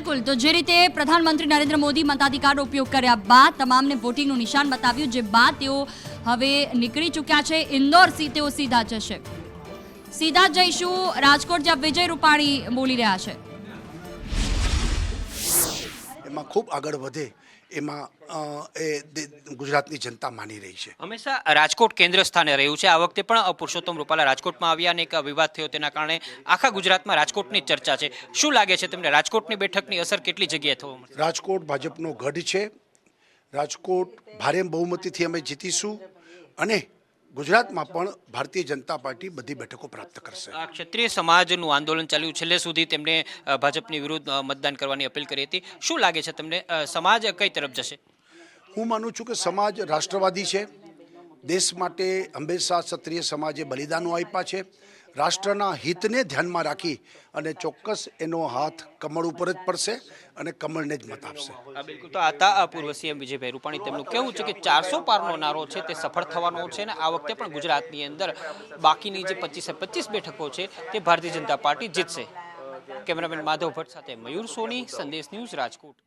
બિલકુલ. તો જે રીતે પ્રધાનમંત્રી નરેન્દ્ર મોદી મતાધિકારનો ઉપયોગ કર્યા બાદ તમામને વોટિંગનું નિશાન બતાવ્યું, જે બાદ તેઓ હવે નીકળી ચૂક્યા છે. ઇન્દોરથી તેઓ સીધા જશે. સીધા જઈશું. રાજકોટ જ્યાં વિજય રૂપાણી બોલી રહ્યા છે. એમાં ખૂબ આગળ વધે એમાં એ ગુજરાતની જનતા માની રહી છે. હંમેશા રાજકોટ કેન્દ્ર સ્થાને રહ્યું છે. આ વખતે પણ પુરુષોત્તમ રૂપાલા રાજકોટમાં આવ્યા અને એક વિવાદ થયો તેના કારણે આખા ગુજરાતમાં રાજકોટની ચર્ચા છે. શું લાગે છે તમને રાજકોટની બેઠકની અસર કેટલી જગ્યાએ થવા રાજકોટ ભાજપનો ગઢ છે. રાજકોટ ભારે બહુમતીથી અમે જીતીશું અને ગુજરાતમાં પણ ભારતીય જનતા પાર્ટી બધી બેઠકો પ્રાપ્ત કરશે. આ ક્ષત્રિય સમાજનું આંદોલન ચાલ્યું. છેલ્લે સુધી તેમણે ભાજપની વિરુદ્ધ મતદાન કરવાની અપીલ કરી હતી. શું લાગે છે તમને? સમાજ કઈ તરફ જશે? હું માનું છું કે સમાજ રાષ્ટ્રવાદી છે. દેશ માટે હંમેશા ક્ષત્રિય સમાજે બલિદાનો આપ્યા છે. રાષ્ટ્રના હિતને ધ્યાનમાં રાખી અને ચોક્કસ એનો હાથ કમળ ઉપર જ પડશે અને કમળને જ મત આપશે. બિલકુલ. તો આતા પૂર્વ સીએમ વિજયભાઈ રૂપાણી તેમનું કેવું છે કે ચારસો પારનો નારો છે તે સફળ થવાનો છે અને આ વખતે પણ ગુજરાતની અંદર બાકીની જે પચીસે પચીસ બેઠકો છે તે ભારતીય જનતા પાર્ટી જીતશે. કેમેરામેન માધવ ભટ્ટ સાથે મયુર સોની, સંદેશ ન્યૂઝ રાજકોટ.